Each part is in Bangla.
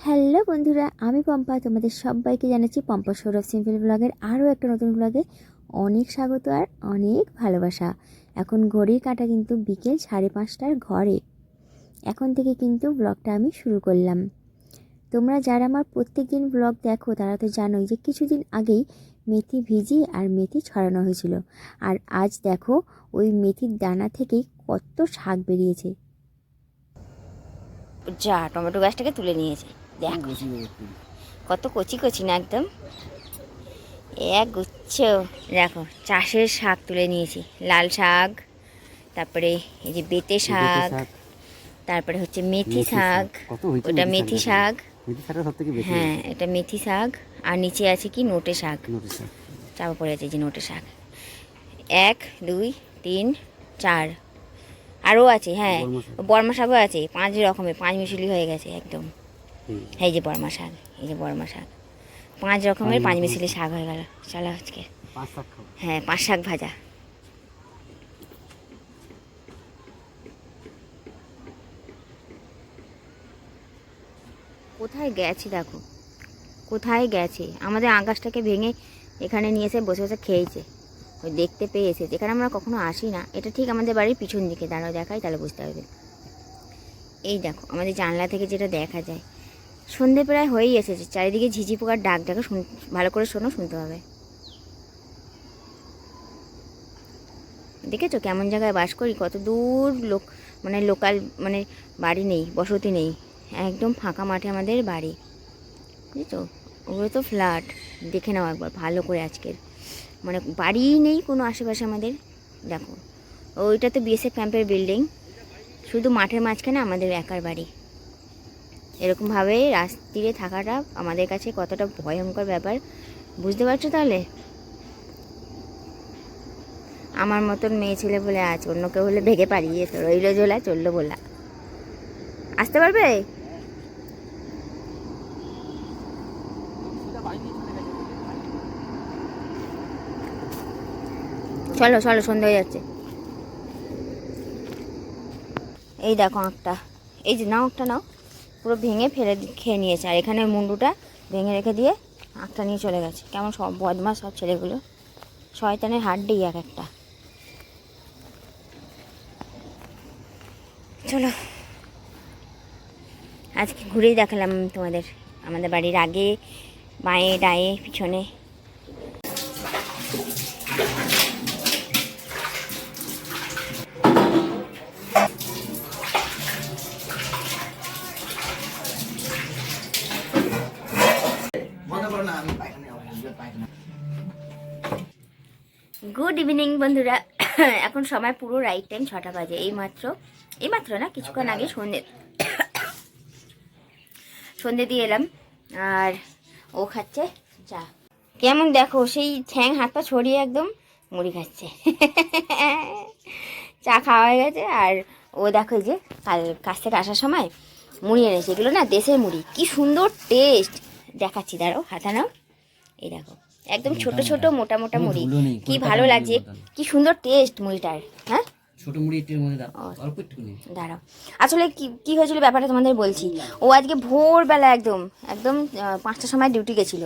হ্যালো বন্ধুরা, আমি পম্পা, তোমাদের সবাইকে জানাচ্ছি পম্পা সৌরভ সিম্পল ব্লগের আরও একটা নতুন ব্লগে অনেক স্বাগত আর অনেক ভালোবাসা। এখন ঘড়ির কাটা কিন্তু বিকেল সাড়ে পাঁচটার ঘরে। এখন থেকে কিন্তু ব্লগটা আমি শুরু করলাম। তোমরা যারা আমার প্রত্যেক দিন ব্লগ দেখো, তারা তো জানোই যে কিছুদিন আগেই মেথি ভিজি আর মেথি ছড়ানো হয়েছিল। আর আজ দেখো, ওই মেথির দানা থেকেই কত শাক বেরিয়েছে। যা, টমেটো গাছটাকে তুলে নিয়েছে। কত কচি কচি না একদম। এক গুচ্ছ। দেখো চাষের শাক তুলে নিয়েছি। লাল শাক তারপরে এই যে বেতে শাক তারপরে হচ্ছে মেথি শাক। ওটা মেথি শাক হ্যাঁ এটা মেথি শাক। আর নিচে আছে কি? নোটে শাক। চাপা পড়ে আছে এই যে নোটে শাক। এক দুই তিন চার। আরও আছে হ্যাঁ। বর্মা শাকও আছে। পাঁচ রকমের পাঁচ মিশলি হয়ে গেছে একদম। এই যে বর্মা শাক এই যে বর্মা শাক। পাঁচ রকমের পাঁচ মিশলি শাক হয়ে গেল। চলো আজকে। হ্যাঁ পাঁচ শাক ভাজা। কোথায় গেছে দেখো? কোথায় গেছে? আমাদের আকাশটাকে ভেঙে এখানে নিয়ে এসে বসে বসে খেয়েছে। ওই দেখতে পেয়ে এসেছে এখানে আমরা কখনো আসি না এটা ঠিক আমাদের বাড়ির পিছন দিকে। দাঁড়াও দেখাই তাহলে বুঝতে পারবে। এই দেখো আমাদের জানলা থেকে যেটা দেখা যায় সন্ধে প্রায় হয়েই এসেছে। চারিদিকে ঝিঝি পোকার ডাক ডাকা শুন, ভালো করে শোনো, শুনতে হবে। দেখেছ কেমন জায়গায় বাস করি? কত দূর লোক মানে লোকাল মানে বাড়ি নেই, বসতি নেই। একদম ফাঁকা মাঠে আমাদের বাড়ি। বুঝেছ? ওগুলো তো ফ্ল্যাট। দেখে নাও একবার, ভালো করে আজকের। মানে বাড়ি নেই কোনো আশেপাশে আমাদের। দেখো ওইটা তো বিএসএফ ক্যাম্পের বিল্ডিং। শুধু মাঠের মাঝখানে আমাদের একার বাড়ি। এরকমভাবে রাস্তিরে থাকাটা আমাদের কাছে কতটা ভয়ঙ্কর ব্যাপার, বুঝতে পারছ তাহলে? আমার মতন মেয়ে ছেলে বলে আজ অন্য কেউ হলে ভেগে পারিয়ে যেত রইল জোলা চলল বলা আসতে পারবে? চলো চলো সন্ধ্যা হয়ে যাচ্ছে। এই দেখো আঁকটা। এই যে নাও আঁকটা নাও। পুরো ভেঙে ফেলে খেয়ে নিয়েছে। আর এখানে মুন্ডুটা ভেঙে রেখে দিয়ে আঁকটা নিয়ে চলে গেছে। কেমন সব বদমাস সব ছেলেগুলো। শয়তানের হাড্ডি এক একটা। চলো। আজকে ঘুরেই দেখালাম তোমাদের। আমাদের বাড়ির আগে বাঁয়ে ডায়ে পিছনে। গুড ইভিনিং বন্ধুরা। এখন সময় পুরো রাইট টাইম ছটা বাজে। এই মাত্র এই মাত্র না, কিছুক্ষণ আগে সন্ধে সন্ধে দিয়ে এলাম। আর ও খাচ্ছে চা। কেমন দেখো, সেই ঠ্যাং হাত পা ছড়িয়ে একদম মুড়ি খাচ্ছে। চা খাওয়া হয়ে গেছে, আর ও দেখো যে কাল কাছ থেকে আসার সময় মুড়ি এনেছে। এগুলো না, দেশের মুড়ি। কি সুন্দর টেস্ট দেখাচ্ছি দাঁড়ো হাতা নাও। এই দেখো একদম ছোট ছোট মোটা মোটা মুড়ি। কি ভালো লাগছে। কি সুন্দর টেস্ট মুড়িটার হ্যাঁ? ছোট মুড়ি একটুর মধ্যে দাও ও। অল্প একটুখানি। দাঁড়াও। আসলে কি কি হয়েছিল ব্যাপারটা তোমাদের বলছি। ও আজকে ভোরবেলা একদম একদম পাঁচটার সময় ডিউটি গেছিল।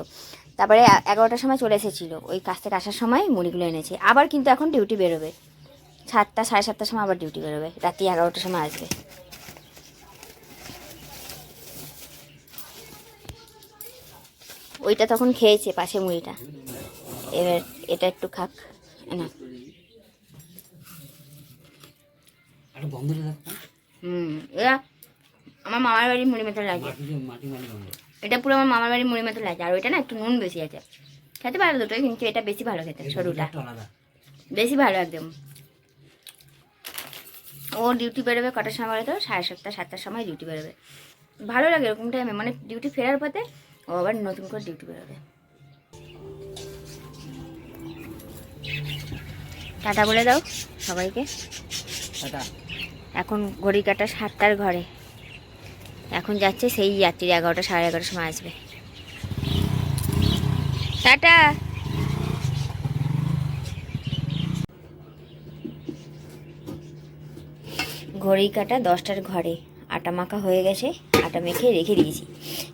তারপরে এগারোটার সময় চলে এসেছিল। ওই কাজ থেকে আসার সময় মুড়িগুলো এনেছে। আবার কিন্তু এখন ডিউটি বেরোবে। সাতটা সাড়ে সাতটার সময় আবার ডিউটি বেরোবে। রাত্রি এগারোটার সময় আসবে। ওইটা তখন খেয়েছে পাশে মুড়িটা। এবার এটা একটু খাক না হুম এরা আমার মামার বাড়ির মুড়ি মতো লাগে। এটা পুরো আমার মামার বাড়ির মুড়ি মতো লাগে আর ওইটা না একটু নুন বেশি আছে। খেতে পারো দুটোই কিন্তু এটা বেশি ভালো খেতে সরুটা। বেশি ভালো একদম। ও ডিউটি বেরোবে কটার সময় বলো তো সাড়ে সাতটা সাতটার সময় ডিউটি বেরোবে। ভালো লাগে এরকম টাইমে মানে ডিউটি ফেরার পথে ও আবার নতুন করে ডিউটি বেরোবে টাটা বলে দাও সবাইকে। টাটা। এখন ঘড়ি কাটা সাতটার ঘরে। এখন যাচ্ছে সেই যাত্রী এগারোটা সাড়ে এগারোটার সময় আসবে। টাটা। ঘড়ি কাটা দশটার ঘরে। আটা মাখা হয়ে গেছে, আটা মেখে রেখে দিয়েছি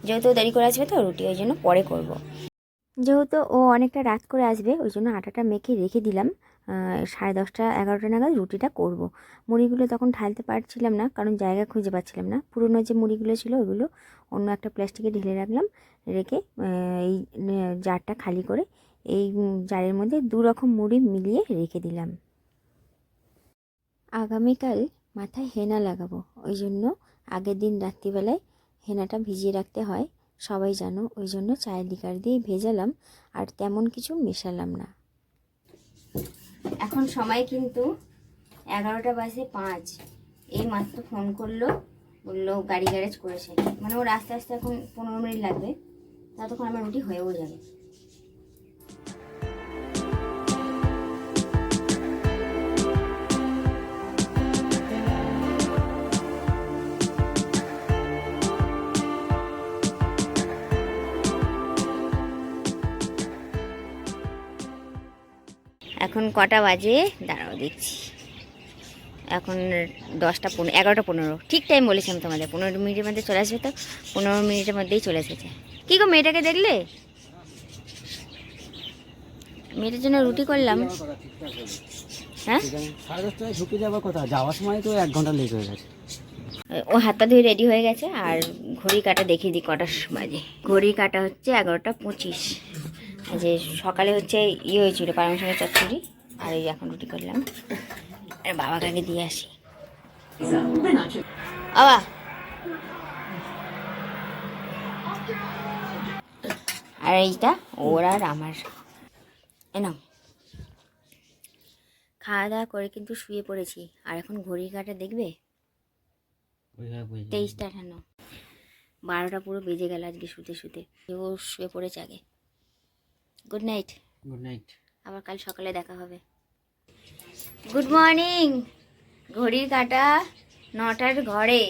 যেহেতু দেরি করে আসবে তো রুটি ওই জন্য পরে করব। যেহেতু ও অনেকটা রাত করে আসবে, ওই জন্য আটাটা মেখে রেখে দিলাম সাড়ে দশটা, এগারোটা নাগাদ রুটিটা করব। মুড়িগুলো তখন ঢালতে পারছিলাম না, কারণ জায়গা খুঁজে পাচ্ছিলাম না পুরনো যে মুড়িগুলো ছিল ওগুলো অন্য একটা প্লাস্টিকে ঢেলে রাখলাম, রেখে এই জারটা খালি করে এই জারের মধ্যে দু রকম মুড়ি মিলিয়ে রেখে দিলাম আগামীকাল মাথায় হেনা লাগাবো, ওই জন্য আগের দিন রাত্রিবেলায় হেনাটা ভিজিয়ে রাখতে হয়। সবাই জানো, ওই জন্য চায়ের লিকার দিয়ে ভেজালাম আর তেমন কিছু মেশালাম না। এখন সময় কিন্তু এগারোটা বাজে পাঁচ। এই মাত্র ফোন করল, বলল গাড়ি গ্যারেজ করেছে। মানে ওর আস্তে আস্তে এখন পনেরো মিনিট লাগবে ততক্ষণ আমার রুটি হয়েও যাবে। এখন কটা বাজে? দাঁড়াও, দেখছি। এখন দশটা পনেরো, এগারোটা পনেরো। ঠিক টাইম বলেছিলাম তোমাদের। পনেরো মিনিটের মধ্যে চলে আসবে তো? পনেরো মিনিটের মধ্যেই চলে এসেছে। কী গো, মেয়েটাকে দেখলে? মেয়েটার জন্য রুটি করলাম। হ্যাঁ? সাড়ে দশটায় যাওয়ার সময় ও হাতটা ধুয়ে রেডি হয়ে গেছে, আর ঘড়ি কাটা দেখিয়ে দিই, কটার বাজে। ঘড়ি কাটা হচ্ছে এগারোটা পঁচিশ। যে সকালে হচ্ছে ইয়ে হয়েছিল পালং শাকের চচ্চড়ি, আর এই এখন রুটি করলাম। আর বাবাকে আগে দিয়ে আসি। বাবা। আর এইটা ওর আর আমার। এ নাও। খাওয়া দাওয়া করে কিন্তু শুয়ে পড়েছি। আর এখন ঘড়ি কাটা দেখবে? তেইশটা আঠান্ন বারোটা পুরো বেজে গেল আজকে শুতে শুতে। ও শুয়ে পড়েছে আগে। গুড নাইট গুড নাইট আবার কাল সকালে দেখা হবে। গুড মর্নিং ঘড়ির কাটা নটার ঘরে।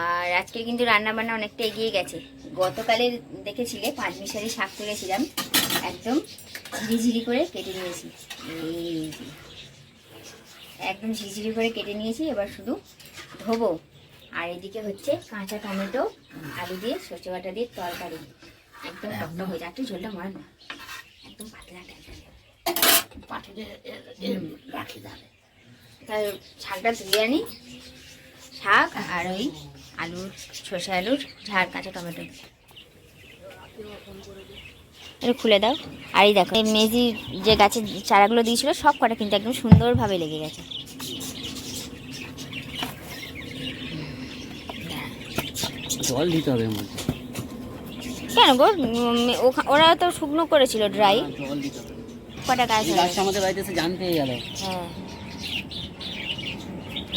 আর আজকে কিন্তু রান্না বান্না অনেকটা এগিয়ে গেছে। গতকালে দেখেছিলে পাঁচ মিশারি শাক তুলেছিলাম। একদম ঝিরিঝিরি করে কেটে নিয়েছি। একদম ঝিরিঝিরি করে কেটে নিয়েছি এবার শুধু ধোবো। আর এদিকে হচ্ছে কাঁচা টমেটো আলু দিয়ে সর্ষে বাটা দিয়ে তরকারি। একদম টকটক হয়ে একটু ঝোলটা মার না। একদম পাতলা তাই শাকটা ধুয়ে আনি শাক আর ওই আলুর সর্ষে আলুর ঝাড় কাঁচা টমেটো। এটা খুলে দাও। আর এই দেখো এই মেজি যে গাছের চারাগুলো দিয়েছিল সব কটা কিন্তু একদম সুন্দরভাবে লেগে গেছে। জল দিতে হবে মধ্যে। কেন গো? ওরা তো শুকনো করেছিল ড্রাই কটা গাছ এই গাছটা আমাদের বাড়িতে এসে জান পেয়ে গেল। হ্যাঁ।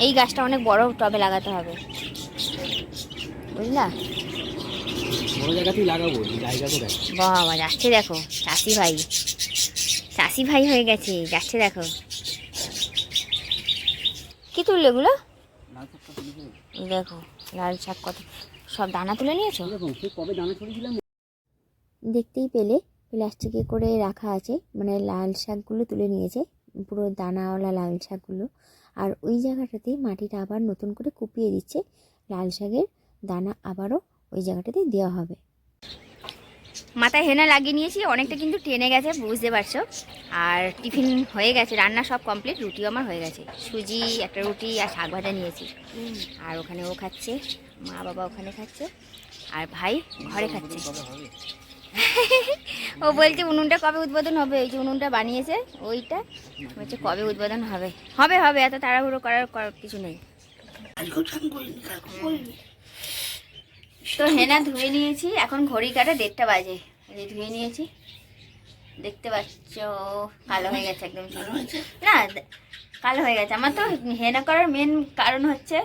এই গাছটা অনেক বড় টবে লাগাতে হবে। বুঝলা? লাগাবো বাবা যাচ্ছে দেখো চাষি ভাই। চাষি ভাই হয়ে গেছে যাচ্ছে দেখো। কি তুললে এগুলো? দেখো লাল শাক কত সব দানা তুলে নিয়েছো? কবে দানা ছড়িয়েছিলাম? দেখতেই পেলে প্লাস্টিকে করে রাখা আছে। মানে লাল শাকগুলো তুলে নিয়েছে। পুরো দানাওয়ালা লাল শাকগুলো। আর ওই জায়গাটাতে মাটিটা আবার নতুন করে কুপিয়ে দিচ্ছে। লাল শাকের দানা আবারও ওই জায়গাটাতে দেওয়া হবে। মাথায় হেনা লাগিয়ে নিয়েছি। অনেকটা কিন্তু টেনে গেছে, বুঝতে পারছ? আর টিফিন হয়ে গেছে, রান্না সব কমপ্লিট, রুটিও আমার হয়ে গেছে। সুজি, একটা রুটি আর শাক ভাজা নিয়েছি। আর ওখানে ও খাচ্ছে, মা বাবা ওখানে খাচ্ছে, আর ভাই ঘরে খাচ্ছে। ও বলছে উনুনটা কবে উদ্বোধন হবে? ওই যে উনুনটা বানিয়েছে, ওইটা। বলছে, কবে উদ্বোধন হবে? হবে হবে, এত তাড়াহুড়ো করার কিছু নেই। তো হেনা ধুয়ে নিয়েছি, এখন ঘড়ি কাটা দেড়টা বাজে। এই ধুয়ে নিয়েছি। দেখতে পাচ্ছ, কালো হয়ে গেছে একদম না, কালো হয়ে গেছে। আমার তো হেনা করার মেন কারণ হচ্ছে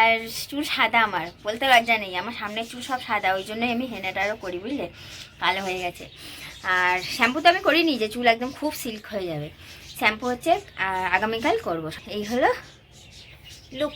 আর চুল সাদা আমার, বলতে লজ্জা নেই, আমার সামনের চুল সব সাদা, ওই জন্যই আমি হেনাটারও করি, বুঝলে? কালো হয়ে গেছে। আর শ্যাম্পু তো আমি করিনি যে চুল একদম খুব সিল্ক হয়ে যাবে। শ্যাম্পু হচ্ছে আগামীকাল করব। এই হলো লুক